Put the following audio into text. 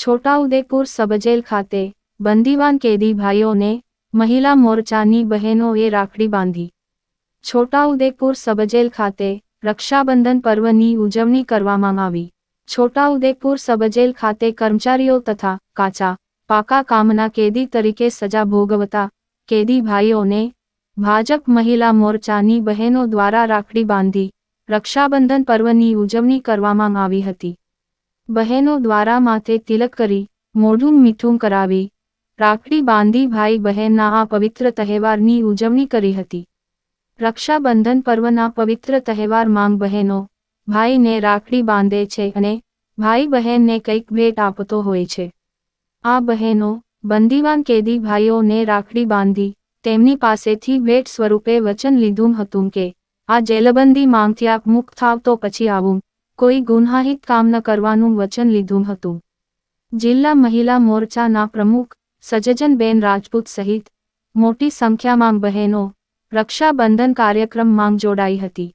Chhota Udepur sub jail ખાતે બંદીવાન કેદી ભાઈઓને મહિલા મોરચાની બહેનોએ રાખડી બાંધી છોટાઉદેપુર સબજેલ ખાતે રક્ષાબંધન પર્વની ઉજવણી કરવામાં આવી છોટાઉદેપુર સબજેલ ખાતે કર્મચારીઓ તથા કાચા પાકા કામના કેદી તરીકે સજા ભોગવતા કેદી ભાઈઓને ભાજપ મહિલા મોરચાની બહેનો દ્વારા રાખડી બાંધી રક્ષાબંધન પર્વની ઉજવણી કરવામાં આવી હતી બહેનો દ્વારા માથે તિલક કરી, મોઢું મીઠું કરાવી, રાખડી બાંધી ભાઈ બહેનના આ પવિત્ર તહેવારની ઉજવણી કરી હતી. રક્ષાબંધન પર્વના પવિત્ર તહેવાર માંગ બહેનો, ભાઈને રાખડી બાંધે છે અને ભાઈ બહેનને કંઈક ભેટ આપતો હોય છે. આ બહેનો, બંદીવાન કેદી ભાઈઓને રાખડી બાંધી, તેમની પાસેથી ભેટ સ્વરૂપે વચન લીધું હતું કે, આ જેલબંધી માંગથી આપ મુક્ત થાવ તો પછી આવું કોઈ ગુન્હાહિત કામ ન કરવાનું વચન લીધું હતું. જિલ્લા મહિલા મોરચાના પ્રમુખ સજ્જનબેન રાજપૂત સહિત મોટી સંખ્યામાં બહેનો રક્ષાબંધન કાર્યક્રમમાં જોડાઈ હતી.